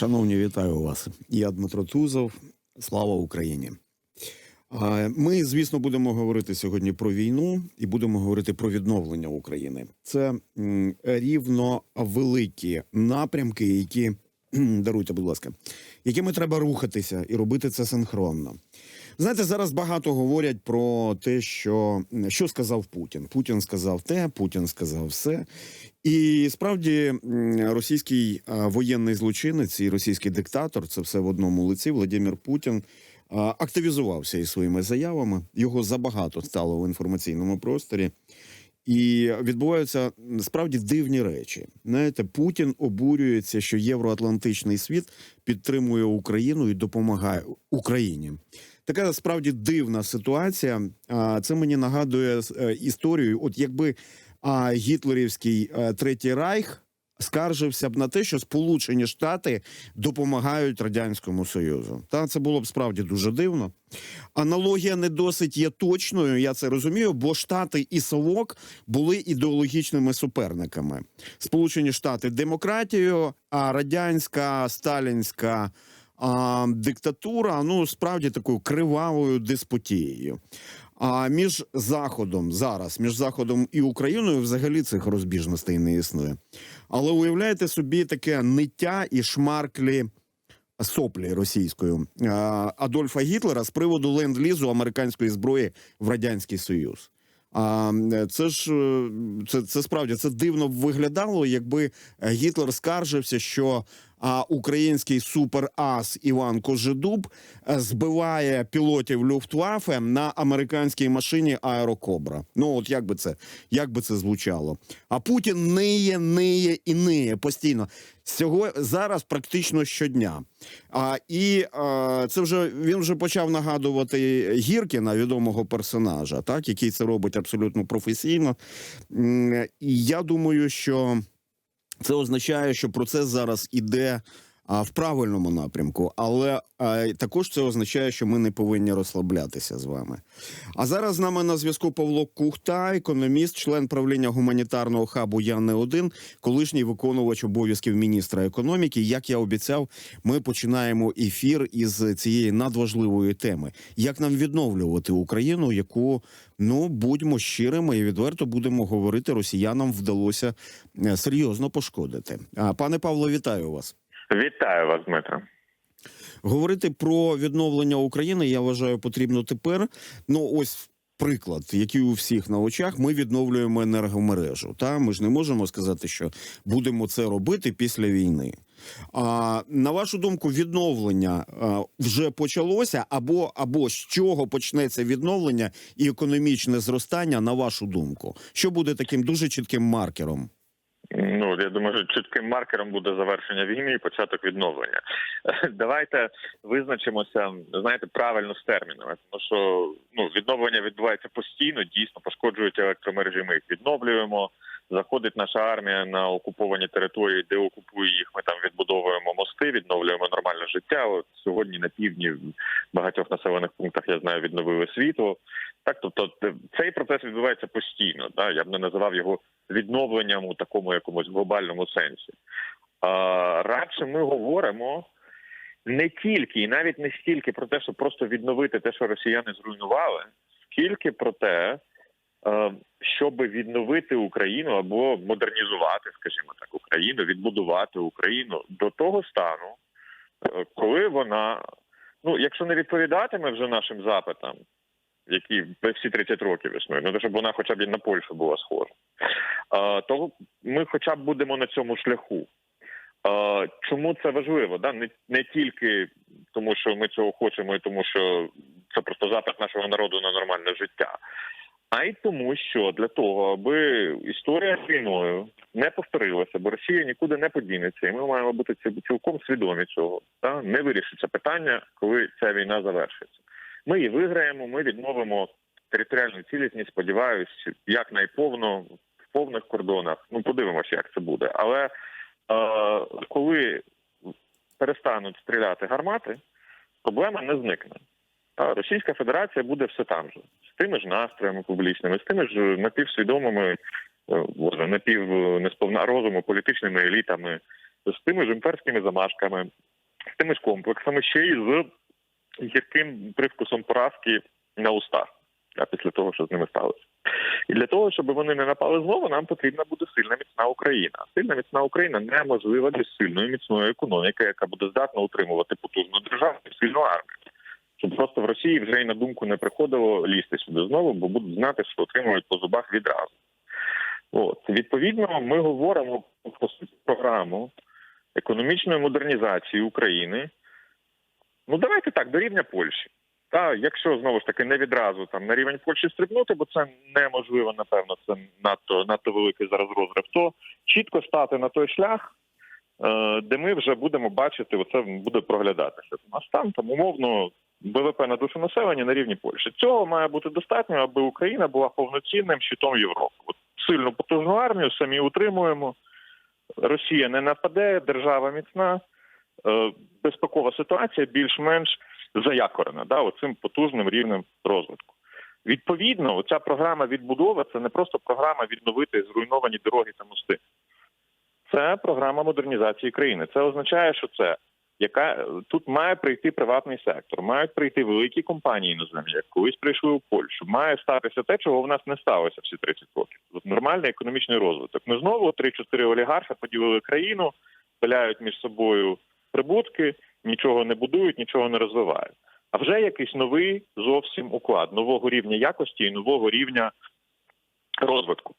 Шановні, вітаю вас. Я Дмитро Тузов. Слава Україні. Ми, звісно, будемо говорити сьогодні про війну і будемо говорити про відновлення України. Це рівно великі напрямки, які даруйте, будь ласка, якими треба рухатися і робити це синхронно. Знаєте, зараз багато говорять про те, що, що сказав Путін. Путін сказав те, Путін сказав все. І справді російський воєнний злочинець і російський диктатор це все в одному лиці. Владимир Путін активізувався із своїми заявами. Його забагато стало в інформаційному просторі. І відбуваються справді дивні речі. Знаєте, Путін обурюється, що євроатлантичний світ підтримує Україну і допомагає Україні. Така справді дивна ситуація. Це мені нагадує е, історію. От якби гітлерівський е, третій райх скаржився б на те, що Сполучені Штати допомагають радянському союзу. Та це було б справді дуже дивно. Аналогія не досить є точною. Я це розумію, бо Штати і Совок були ідеологічними суперниками. Сполучені Штати демократією, а радянська сталінська а, диктатура ну справді такою кривавою деспотією. А між заходом зараз, між заходом і Україною, взагалі цих розбіжностей не існує. Але уявляєте собі таке ниття і шмарклі соплі російською Адольфа Гітлера з приводу ленд-лізу американської зброї в радянський союз. А це ж е, це, це справді це дивно виглядало, якби Гітлер скаржився, що а, український суперас Іван Кожедуб е, збиває пілотів Люфтваффе на американській машині Аерокобра. Ну от як би це як би це звучало? А Путін ниє, ниє і ниє постійно. Цього зараз практично щодня. А і а, це вже він вже почав нагадувати Гіркіна, відомого персонажа, так який це робить абсолютно професійно. І я думаю, що це означає, що процес зараз іде а, в правильному напрямку, але а, також це означає, що ми не повинні розслаблятися з вами. А зараз з нами на зв'язку Павло Кухта, економіст, член правління гуманітарного хабу Я не один, колишній виконувач обов'язків міністра економіки. Як я обіцяв, ми починаємо ефір із цієї надважливої теми: як нам відновлювати Україну, яку ну будьмо щирими і відверто будемо говорити, росіянам вдалося е, серйозно пошкодити. А, Пане Павло, вітаю вас. Вітаю вас, Дмитро. Говорити про відновлення України я вважаю потрібно тепер. Ну ось приклад, який у всіх на очах. Ми відновлюємо енергомережу. Та ми ж не можемо сказати, що будемо це робити після війни. А на вашу думку, відновлення а, вже почалося, або або з чого почнеться відновлення і економічне зростання, на вашу думку, що буде таким дуже чітким маркером? Ну я думаю, що чітким маркером буде завершення війни і початок відновлення. Давайте визначимося, знаєте, правильно з термінами, тому що ну відновлення відбувається постійно, дійсно пошкоджують електромережі. Ми їх відновлюємо. Заходить наша армія на окуповані території, де окупує їх. Ми там відбудовуємо мости, відновлюємо нормальне життя. От сьогодні на півдні в багатьох населених пунктах я знаю, відновили світло. Так, тобто цей процес відбувається постійно. Да? Я б не називав його відновленням у такому якомусь глобальному сенсі. А, радше ми говоримо не тільки і навіть не стільки про те, щоб просто відновити те, що росіяни зруйнували, скільки про те, щоб відновити Україну або модернізувати, скажімо так, Україну, відбудувати Україну до того стану, е, коли вона, ну якщо не відповідатиме вже нашим запитам, які всі 30 років існують, ну то щоб вона хоча б і на Польщу була схожа, е, то ми хоча б будемо на цьому шляху. Е, Чому це важливо? Да? Не, не тільки тому, що ми цього хочемо, і тому, що це просто запит нашого народу на нормальне життя, а й тому, що для того, аби історія з війною не повторилася, бо Росія нікуди не подінеться, і ми маємо бути ці- цілком свідомі цього. Да? Не вирішиться питання, коли ця війна завершиться. Ми її виграємо, ми відновимо територіальну цілісність. Сподіваюсь, як найповно в повних кордонах. Ну подивимося, як це буде. Але е, коли перестануть стріляти гармати, проблема не зникне. Російська Федерація буде все там же з тими ж настроями публічними, з тими ж напівсвідомими, е, може напів несповна розуму політичними елітами, з тими ж імперськими замашками. з тими ж комплексами, ще й з гірким привкусом поразки на устах а після того, що з ними сталося. І для того, щоб вони не напали знову, нам потрібна буде сильна міцна Україна. Сильна міцна Україна неможлива без сильної міцної економіки, яка буде здатна утримувати потужну державу сильну армію. Щоб просто в Росії вже й на думку не приходило лізти сюди знову, бо будуть знати, що отримують по зубах відразу. От відповідно, ми говоримо про програму економічної модернізації України. Ну давайте так, до рівня Польщі. Та якщо знову ж таки не відразу там на рівень Польщі стрибнути, бо це неможливо, напевно, це надто надто великий зараз розрив, то чітко стати на той шлях, е, де ми вже будемо бачити, оце буде проглядатися. У нас там там умовно ВВП на душу населення на рівні Польщі. Цього має бути достатньо, аби Україна була повноцінним щитом Європи. От сильну потужну армію самі утримуємо. Росія не нападе, держава міцна, е, безпекова ситуація більш-менш заякорена да, оцим потужним рівнем розвитку. Відповідно, оця програма відбудови це не просто програма відновити зруйновані дороги та мости. Це програма модернізації країни. Це означає, що це яка тут має прийти приватний сектор, мають прийти великі компанії іноземні, як колись прийшли у Польщу. Має статися те, чого в нас не сталося всі 30 років. От нормальний економічний розвиток. Ми знову 3-4 олігарха поділили країну, пиляють між собою прибутки, нічого не будують, нічого не розвивають. А вже якийсь новий зовсім уклад нового рівня якості і нового рівня розвитку.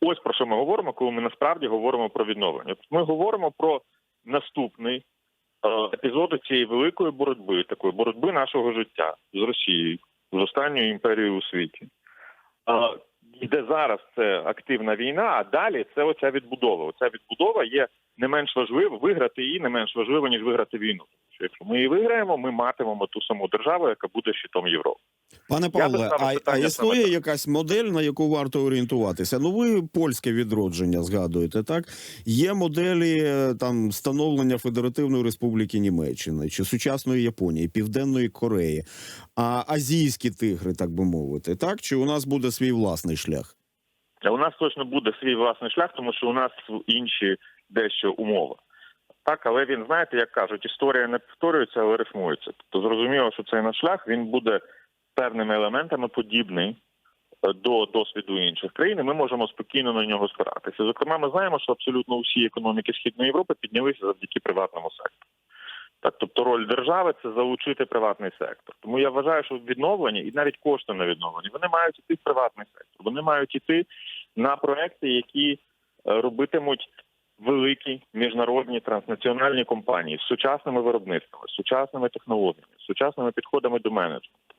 Ось про що ми говоримо, коли ми насправді говоримо про відновлення. Ми говоримо про наступний епізоди цієї великої боротьби, такої боротьби нашого життя з Росією, з останньою імперією у світі. Де зараз це активна війна, а далі це оця відбудова. Оця відбудова є не менш важлива, виграти її не менш важливо, ніж виграти війну. Що якщо ми її виграємо, ми матимемо ту саму державу, яка буде щитом Європи. Пане Павле, а, а існує саме якась модель, на яку варто орієнтуватися? Ну, ви польське відродження згадуєте, так? Є моделі е, там становлення Федеративної Республіки Німеччини чи сучасної Японії, Південної Кореї, а азійські тигри, так би мовити, так? Чи у нас буде свій власний шлях? А У нас точно буде свій власний шлях, тому що у нас інші дещо умови. Так, але він, знаєте, як кажуть, історія не повторюється, але рифмується. Тобто зрозуміло, що цей наш шлях він буде певними елементами подібний е, до досвіду інших країн. і Ми можемо спокійно на нього спиратися. Зокрема, ми знаємо, що абсолютно усі економіки Східної Європи піднялися завдяки приватному сектору. Так, тобто роль держави це залучити приватний сектор. Тому я вважаю, що відновлення і навіть кошти на відновлення вони мають іти в приватний сектор. Вони мають іти на проекти, які е, робитимуть великі міжнародні транснаціональні компанії з сучасними виробництвами, з сучасними технологіями, з сучасними підходами до менеджменту,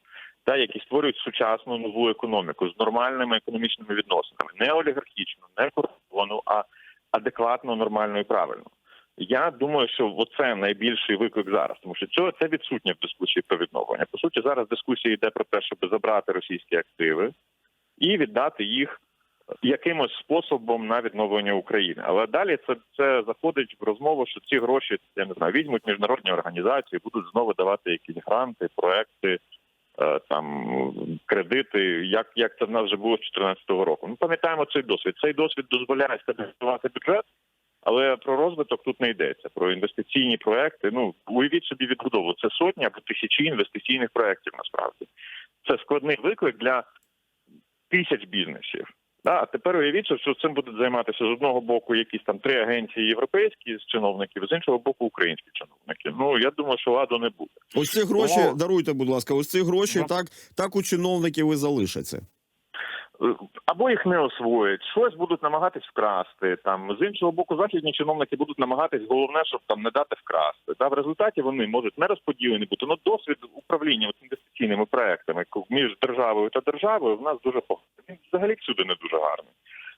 та які створюють сучасну нову економіку з нормальними економічними відносинами, не олігархічну, не корумповану, а адекватно, нормально і правильно. Я думаю, що оце найбільший виклик зараз, тому що цього це відсутнє в дискусії про відновлення. По суті, зараз дискусія йде про те, щоб забрати російські активи і віддати їх якимось способом на відновлення України. Але далі це це заходить в розмову, що ці гроші я не знаю, візьмуть міжнародні організації, будуть знову давати якісь гранти, проекти, е, там кредити. Як як це в нас вже було з 2014 року? Ми пам'ятаємо цей досвід. Цей досвід дозволяє стабілізувати бюджет. Але про розвиток тут не йдеться. Про інвестиційні проекти. Ну уявіть собі відбудову. Це сотні або тисячі інвестиційних проєктів. Насправді це складний виклик для тисяч бізнесів. Да, а тепер уявіть, що цим будуть займатися з одного боку якісь там три агенції європейські з чиновників, з іншого боку українські чиновники. Ну я думаю, що ладу не буде. Ось ці гроші, Тому- даруйте, будь ласка, ось ці гроші Ну. так, так у чиновників і залишаться. Е, Або їх не освоять, щось будуть намагатись вкрасти. Там з іншого боку, західні чиновники будуть намагатись головне, щоб там не дати вкрасти. Та в результаті вони можуть не розподілені бути. Ну досвід управління інвестиційними проектами між державою та державою в нас дуже поганий. Він взагалі всюди не дуже гарний.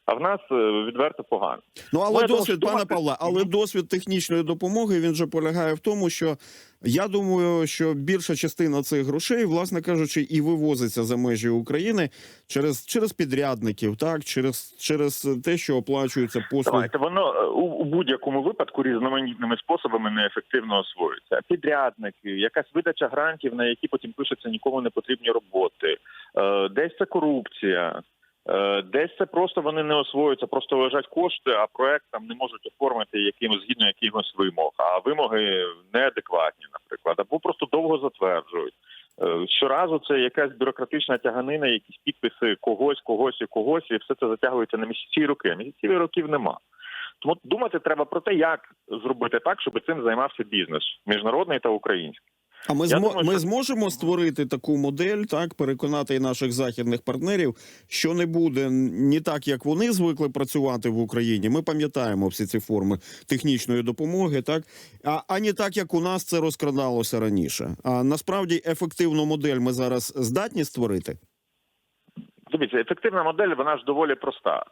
А в нас е, відверто поганий. Ну але думаю, досвід, думати- Павле, але досвід технічної допомоги він же полягає в тому, що я думаю, що більша частина цих грошей, власне кажучи, і вивозиться за межі України через через підрядників, так через через те, що оплачуються послуги. Давайте воно е, у, у будь-якому випадку різноманітними способами неефективно освоюється. Підрядники, якась видача грантів, на які потім пишуться нікому не потрібні роботи, е, десь це корупція. Е, Десь це просто вони не освоюються, просто лежать кошти, а проект там не можуть оформити якимось згідно якихось вимог. А вимоги неадекватні, наприклад, або просто довго затверджують. Е, Щоразу це якась бюрократична тяганина, якісь підписи когось, когось і когось, і все це затягується на місяці роки. Місяців років нема. Тому думати треба про те, як зробити так, щоб цим займався бізнес міжнародний та український. А ми змо... думаю, ми що- зможемо створити таку модель, так переконати і наших західних партнерів, що не буде не так, як вони звикли працювати в Україні. Ми пам'ятаємо всі ці форми технічної допомоги, так а, а не так, як у нас це розкрадалося раніше. А насправді ефективну модель ми зараз здатні створити. Дивіться, ефективна модель, вона ж доволі проста.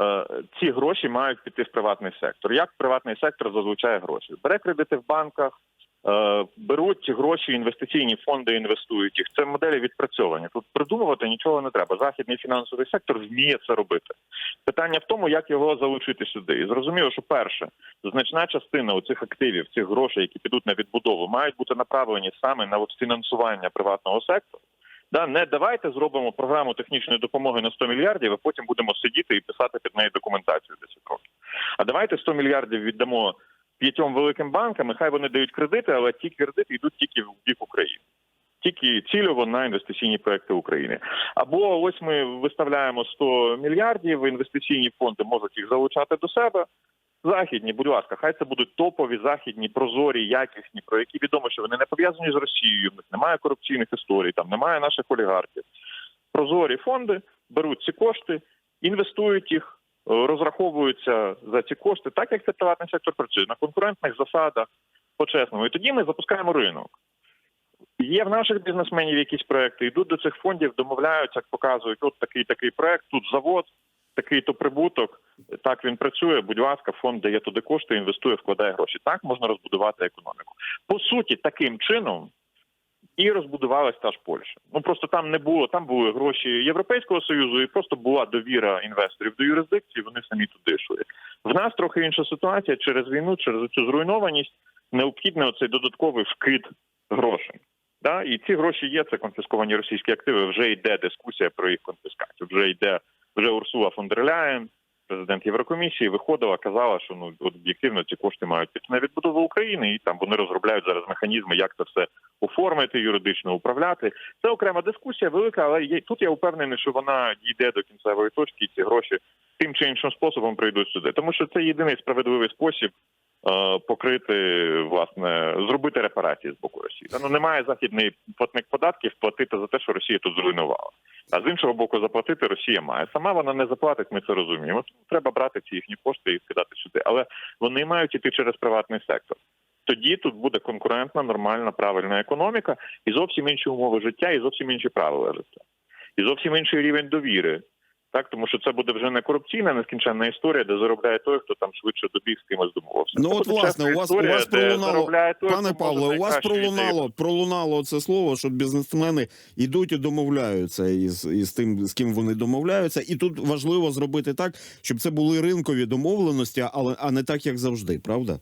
Е, Ці гроші мають піти в приватний сектор. Як приватний сектор залучає гроші? Бере кредити в банках, беруть ці гроші, інвестиційні фонди інвестують їх. Це моделі відпрацьовані. Тут придумувати нічого не треба. Західний фінансовий сектор вміє це робити. Питання в тому, як його залучити сюди. І зрозуміло, що перше, значна частина у цих активів, цих грошей, які підуть на відбудову, мають бути направлені саме на фінансування приватного сектору. Да, не давайте зробимо програму технічної допомоги на 100 мільярдів, а потім будемо сидіти і писати під неї документацію 10 років. А давайте 100 мільярдів віддамо п'ятьом великим банкам, і хай вони дають кредити, але ті кредити йдуть тільки в бік України. Тільки цільово на інвестиційні проекти України. Або ось ми виставляємо 100 мільярдів, інвестиційні фонди можуть їх залучати до себе. Західні, будь ласка, хай це будуть топові західні, прозорі, якісні, про які відомо, що вони не пов'язані з Росією, в них немає корупційних історій, там немає наших олігархів. Прозорі фонди беруть ці кошти, інвестують їх, розраховуються за ці кошти, так як це приватний сектор працює на конкурентних засадах, по-чесному. І тоді ми запускаємо ринок. Є в наших бізнесменів якісь проекти, йдуть до цих фондів, домовляються, показують, от такий такий проект, тут завод, такий то прибуток. Так він працює. Будь ласка, фонд дає туди кошти, інвестує, вкладає гроші. Так можна розбудувати економіку. По суті, таким чином і розбудувалась та ж Польща. Ну просто там не було, там були гроші Європейського союзу, і просто була довіра інвесторів до юрисдикції. Вони самі туди йшли. В нас трохи інша ситуація через війну, через цю зруйнованість. Необхідний оцей додатковий вкид грошей. Да? І ці гроші є. Це конфісковані російські активи. Вже йде дискусія про їх конфіскацію. Вже йде вже Урсула фон дер Ляєн, президент Єврокомісії, виходила, казала, що ну об'єктивно ці кошти мають піти на відбудову України, і там вони розробляють зараз механізми, як це все оформити, юридично управляти. Це окрема дискусія, велика, але є тут я впевнений, що вона дійде до кінцевої точки, і ці гроші тим чи іншим способом прийдуть сюди, тому що це єдиний справедливий спосіб. Е, Покрити власне зробити репарації з боку Росії. Ну немає західний платник податків платити за те, що Росія тут зруйнувала. А з іншого боку, заплатити Росія має. Сама вона не заплатить, ми це розуміємо. Тому треба брати ці їхні кошти і скидати сюди. Але вони мають іти через приватний сектор. Тоді тут буде конкурентна, нормальна, правильна економіка і зовсім інші умови життя, і зовсім інші правила життя, і зовсім інший рівень довіри. Так, тому що це буде вже не корупційна нескінченна історія, де заробляє той, хто там швидше добіг з кимось домовився. Ну, Це от, власне, у вас- історія, у вас пролунало- той, Пане Павло, у вас пролунало пролунало це слово, що бізнесмени йдуть і домовляються із, із тим, з ким вони домовляються, і тут важливо зробити так, щоб це були ринкові домовленості, але а не так, як завжди, правда?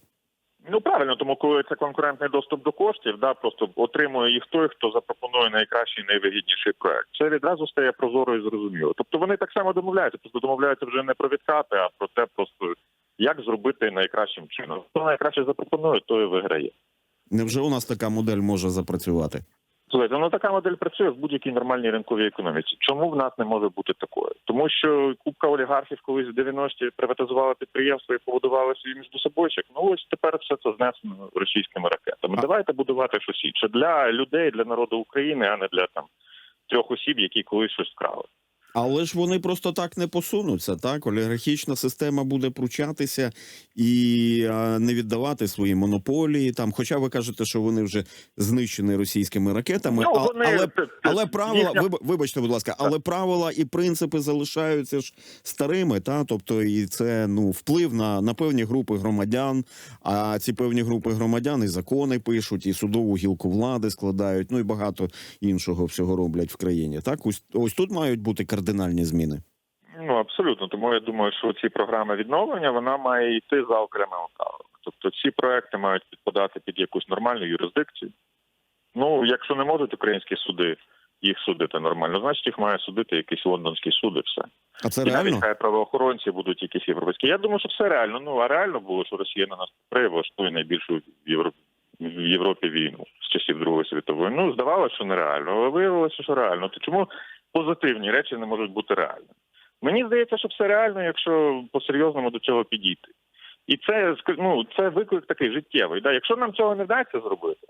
Ну правильно, тому коли це конкурентний доступ до коштів, да просто отримує їх той, хто запропонує найкращий, найвигідніший проект. Це відразу стає прозоро і зрозуміло. Тобто вони так само домовляються, просто домовляються вже не про відкати, а про те, просто як зробити найкращим чином. Хто найкраще запропонує, той і виграє. Невже у нас така модель може запрацювати? Слухайте, ну така модель працює в будь-якій нормальній ринковій економіці. Чому в нас не може бути такою? Тому що купка олігархів колись в 90-ті приватизувала підприємство і побудувала свій міждособойчик. Ну ось тепер все це знесено російськими ракетами. Давайте будувати щось інше для людей, для народу України, а не для там трьох осіб, які колись щось вкрали. Але ж вони просто так не посунуться. Так, олігархічна система буде пручатися і не віддавати свої монополії. Там, хоча ви кажете, що вони вже знищені російськими ракетами, ну, вони, але Але правила, виб- вибачте, будь ласка, але правила і принципи залишаються ж старими, та тобто, і це ну вплив на, на певні групи громадян. А ці певні групи громадян і закони пишуть, і судову гілку влади складають. Ну і багато іншого всього роблять в країні. Так, ось ось тут мають бути кардинальні зміни. Ну абсолютно. Тому я думаю, що ці програми відновлення вона має йти за окремим правилом. Тобто ці проекти мають підпадати під якусь нормальну юрисдикцію. Ну, якщо не можуть українські суди їх судити нормально, значить їх має судити якийсь лондонський суд і все. А це і навіть хай правоохоронці будуть якісь європейські. Я думаю, що все реально. Ну а реально було, що Росія на нас влаштує найбільшу в Європі. В Європі війну з часів Другої світової. Ну здавалося, що нереально, але виявилося, що реально. То чому позитивні речі не можуть бути реальними? Мені здається, що все реально, якщо по-серйозному до цього підійти. І це ну, це виклик такий життєвий. Да? Якщо нам цього не вдасться зробити,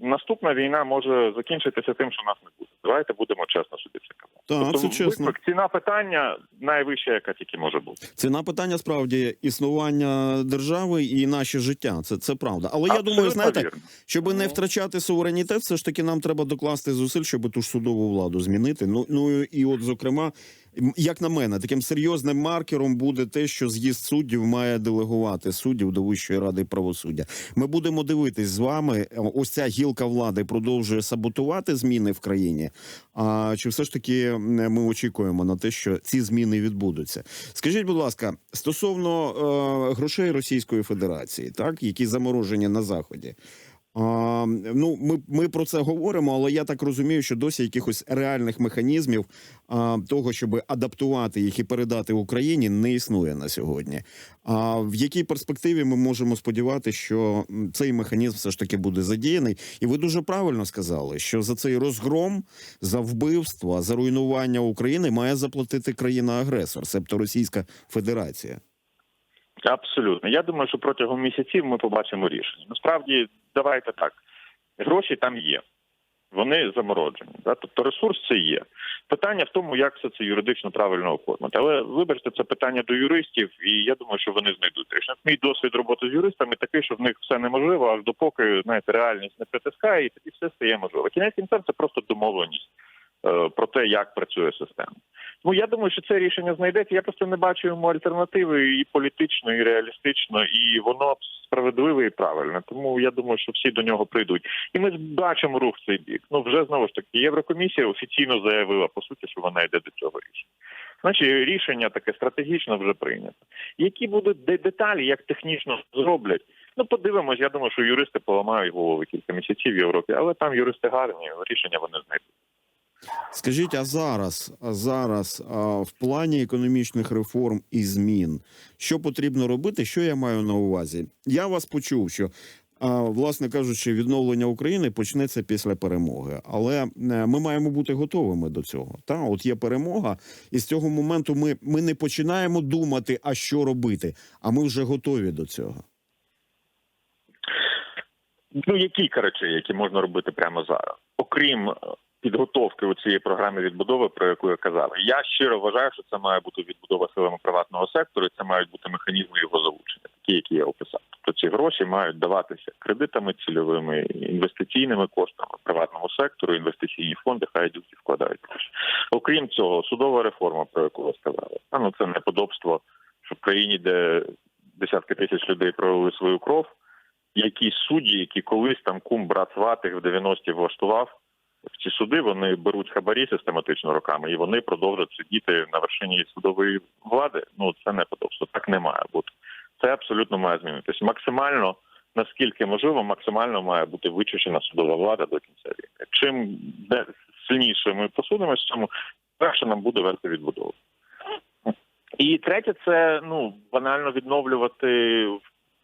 наступна війна може закінчитися тим, що нас не буде. Давайте будемо чесно собі це казати. Так, Тобто це чесно. виклик, ціна питання найвища, яка тільки може бути. Ціна питання справді існування держави і наше життя. Це, це правда. Але я думаю, Абсолютно знаєте, вірно. щоб не Ну. втрачати суверенітет, все ж таки нам треба докласти зусиль, щоб ту ж судову владу змінити. Ну ну і от, зокрема, як на мене, таким серйозним маркером буде те, що з'їзд суддів має делегувати суддів до Вищої ради правосуддя. Ми будемо дивитись з вами. Ось ця гілка влади продовжує саботувати зміни в країні. А чи все ж таки ми очікуємо на те, що ці зміни відбудуться? Скажіть, будь ласка, стосовно е, грошей Російської Федерації, так які заморожені на заході. А, ну, ми, ми про це говоримо, але я так розумію, що досі якихось реальних механізмів а, того, щоб адаптувати їх і передати Україні, не існує на сьогодні. А в якій перспективі ми можемо сподіватися, що цей механізм все ж таки буде задіяний? І ви дуже правильно сказали, що за цей розгром, за вбивство, за руйнування України має заплатити країна-агресор, себто Російська Федерація. Абсолютно. Я думаю, що протягом місяців ми побачимо рішення. Насправді, давайте так. Гроші там є. Вони замороджені. Да? Тобто ресурс це є. Питання в тому, як все це юридично правильно оформити. Але вибачте, це питання до юристів, і я думаю, що вони знайдуть рішення. Мій досвід роботи з юристами такий, що в них все неможливо, аж допоки знаєте, реальність не притискає, і тоді все стає можливо. Кінець кінцем це просто домовленість про те, як працює система. Ну я думаю, що це рішення знайдеться. Я просто не бачу йому альтернативи і політично, і реалістично, і воно справедливе і правильне. Тому я думаю, що всі до нього прийдуть. І ми бачимо рух в цей бік. Ну вже знову ж таки, Єврокомісія офіційно заявила по суті, що вона йде до цього рішення. Значить, рішення таке стратегічно вже прийнято. Які будуть де- деталі, як технічно зроблять? Ну, подивимось. Я думаю, що юристи поламають голови кілька місяців в Європі, але там юристи гарні, рішення вони знайдуть. Скажіть, а зараз, а зараз а, в плані економічних реформ і змін, що потрібно робити? Що я маю на увазі? Я вас почув, що а, власне кажучи, відновлення України почнеться після перемоги, але е, ми маємо бути готовими до цього. Та от є перемога, і з цього моменту ми, ми не починаємо думати, а що робити, а ми вже готові до цього. Ну, кілька речей, які можна робити прямо зараз, окрім е, підготовки у цієї програми відбудови, про яку я казав. Я щиро вважаю, що це має бути відбудова силами приватного сектору, і це мають бути механізми його залучення, такі, які я описав. Тобто ці гроші мають даватися кредитами цільовими, інвестиційними коштами приватному сектору, інвестиційні фонди, хай йдуть і вкладають гроші. Окрім цього, судова реформа, про яку ви сказали, ну це неподобство, що в країні, де десятки тисяч людей провели свою кров якісь судді, які колись там кум брат сватих в 90-ті влаштував. В ці суди вони беруть хабарі систематично роками, і вони продовжують сидіти на вершині судової влади. Ну це не подобство. Так не має бути. Це абсолютно має змінитися. Максимально наскільки можливо, максимально має бути вичищена судова влада до кінця війни. Чим де сильніше ми посунемося, в цьому перше нам буде вести відбудову. І третє, це ну банально відновлювати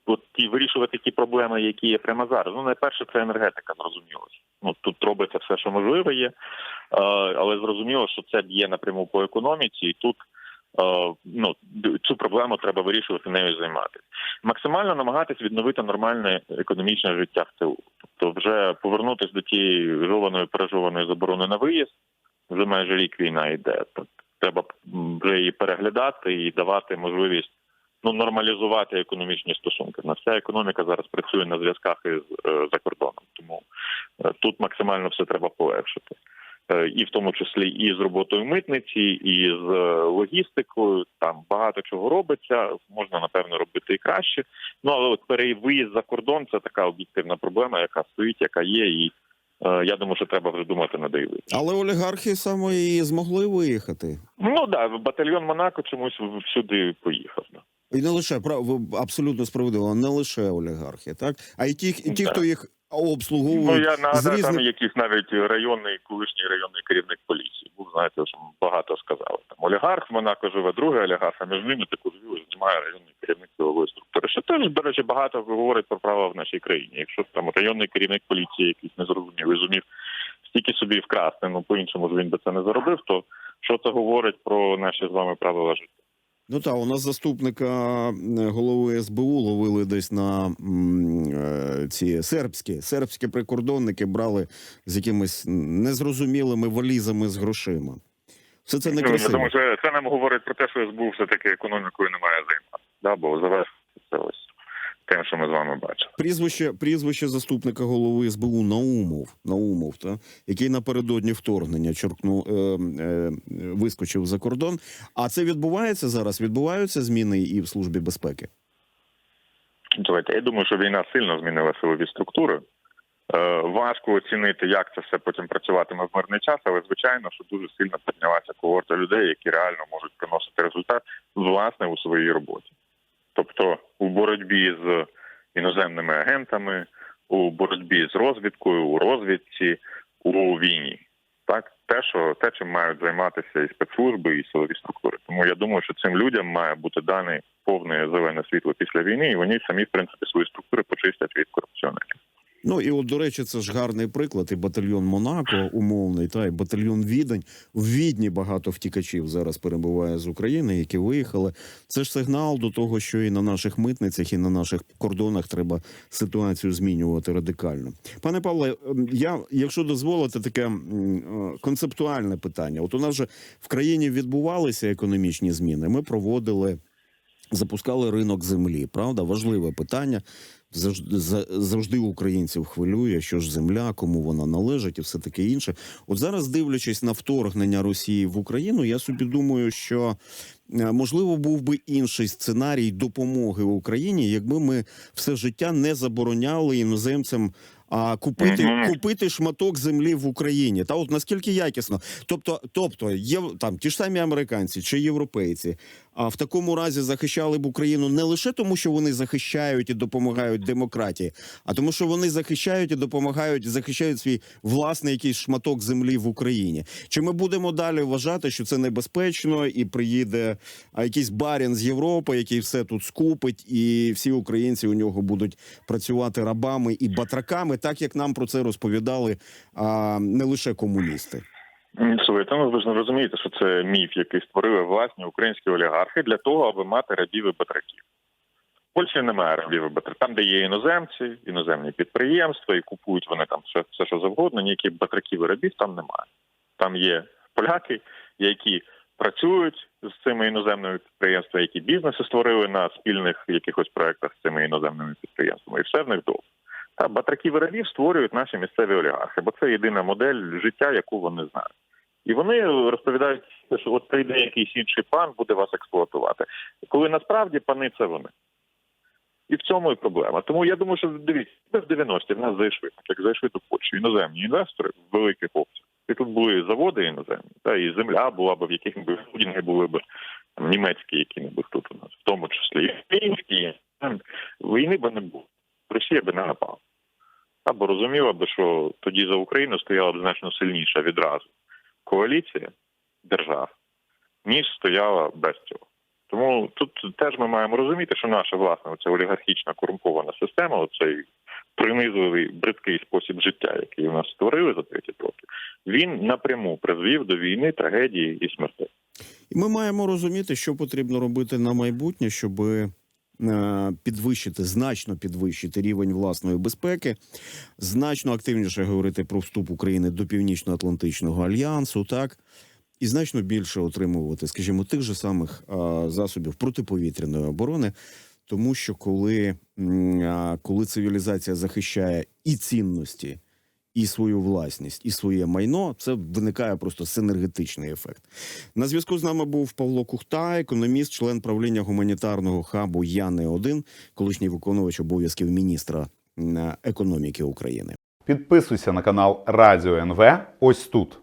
от ті вирішувати ті проблеми, які є прямо зараз. Ну, найперше, це енергетика, зрозуміло. Ну тут робиться все, що можливе є, але зрозуміло, що це б'є напряму по економіці, і тут ну цю проблему треба вирішувати нею займатися. Максимально намагатись відновити нормальне економічне життя в ТУ. Тобто, вже повернутися до тієї жованої пережованої заборони на виїзд. Вже майже рік війна йде. Тобто, треба вже її переглядати і давати можливість ну нормалізувати економічні стосунки. На вся економіка зараз працює на зв'язках із е, за кордоном, тому е, тут максимально все треба полегшити. Е, І в тому числі і з роботою митниці, і з е, логістикою. Там багато чого робиться. Можна напевно робити і краще. Ну але от перевиїзд за кордон це така об'єктивна проблема, яка стоїть, яка є, і е, я думаю, що треба вже думати над її. Але олігархи саме і змогли виїхати. Ну да, батальйон Монако чомусь всюди поїхав. да. І не лише прав абсолютно справедливо, не лише олігархи, так а й ті, і ті, хто їх Ну обслуговують я нагадаю, різних... там якийсь навіть районний колишній районний керівник поліції. Був знаєте, що багато сказали. Там олігарх в Монако живе, другий олігарх, а між ними таку живу знімає районний керівник силової структури. Що теж, до речі, багато говорить про права в нашій країні. Якщо там районний керівник поліції якийсь незрозумілий зумів стільки собі вкрасти, ну по іншому ж він би це не заробив, то що це говорить про наші з вами правила життя? Ну так, у нас заступника голови СБУ ловили десь на м, е, ці сербські. Сербські прикордонники брали з якимись незрозумілими валізами з грошима. Все це Ну, красиво. Тому що це нам говорить про те, що СБУ все таки економікою не має займатися. Да, бо завершиться це ось тим, що ми з вами бачимо. Прізвище, прізвище заступника голови СБУ Наумов, Наумов та, який напередодні вторгнення черкнув, е, е, вискочив за кордон. А це відбувається зараз? Відбуваються зміни і в службі безпеки? Давайте я думаю, що війна сильно змінила силові структури. Е, важко оцінити, як це все потім працюватиме в мирний час, але звичайно, що дуже сильно піднялася когорта людей, які реально можуть приносити результат власне у своїй роботі. Тобто у боротьбі з іноземними агентами, у боротьбі з розвідкою, у розвідці, у війні. Так, те, що те, чим мають займатися і спецслужби, і силові структури. Тому я думаю, що цим людям має бути дане повне зелене світло після війни, і вони самі, в принципі, свої структури почистять від корупціонерів. Ну і от, до речі, це ж гарний приклад. І батальйон Монако умовний, та й батальйон Відень. В Відні багато втікачів зараз перебуває з України, які виїхали. Це ж сигнал до того, що і на наших митницях, і на наших кордонах треба ситуацію змінювати радикально. Пане Павле, ем, я, якщо дозволите, таке е, концептуальне питання. От у нас же в країні відбувалися економічні зміни. Ми проводили. Запускали ринок землі, правда? Важливе питання. Завжди, за- завжди українців хвилює, що ж земля, кому вона належить, і все таке інше. От зараз, дивлячись на вторгнення Росії в Україну, я собі думаю, що е, можливо був би інший сценарій допомоги Україні, якби ми все життя не забороняли іноземцям. А купити, Мгм. купити шматок землі в Україні, та от наскільки якісно, тобто, тобто є там ті ж самі американці чи європейці, в такому разі захищали б Україну не лише тому, що вони захищають і допомагають демократії, а тому, що вони захищають і допомагають, захищають свій власний якийсь шматок землі в Україні. Чи ми будемо далі вважати, що це небезпечно, і приїде якийсь барін з Європи, який все тут скупить, і всі українці у нього будуть працювати рабами і батраками, так як нам про це розповідали а, не лише комуністи. Слухайте, ну ви ж не розумієте, що це міф, який створили власні українські олігархи для того, аби мати рабів і батраків. В Польщі немає рабів і батраків. Там, де є іноземці, іноземні підприємства, і купують вони там все, все що завгодно, ніяких батраків і рабів там немає. Там є поляки, які працюють з цими іноземними підприємствами, які бізнеси створили на спільних якихось проектах з цими іноземними підприємствами, і все в них добре. Та батраків і рабів створюють наші місцеві олігархи, бо це єдина модель життя, яку вони знають. І вони розповідають, що от прийде якийсь інший пан, буде вас експлуатувати. Коли насправді пани це вони. І в цьому і проблема. Тому я думаю, що дивіться, в 90-ті в нас зайшли, як зайшли до Польщі, іноземні інвестори в великих обсягах. І тут були заводи іноземні, та і земля була б, в яких не були б там, німецькі які-небудь тут у нас, в тому числі і українські. Війни би не було. Росія би не напала. Або розуміла би, що тоді за Україну стояла б значно сильніша відразу коаліція держав, ніж стояла без цього. Тому тут теж ми маємо розуміти, що наша власна оця олігархічна корумпована система, оцей принизливий бридкий спосіб життя, який у нас створили за 30 років, він напряму призвів до війни, трагедії і смертей. І ми маємо розуміти, що потрібно робити на майбутнє, щоб підвищити, значно підвищити рівень власної безпеки, значно активніше говорити про вступ України до Північно-Атлантичного альянсу, так і значно більше отримувати, скажімо, тих же самих засобів протиповітряної оборони. Тому що коли, коли цивілізація захищає і цінності, і свою власність, і своє майно, це виникає просто синергетичний ефект. На зв'язку з нами був Павло Кухта, економіст, член правління гуманітарного хабу Яне один колишній виконувач обов'язків міністра економіки України. Підписуйся на канал Радіо НВ ось тут.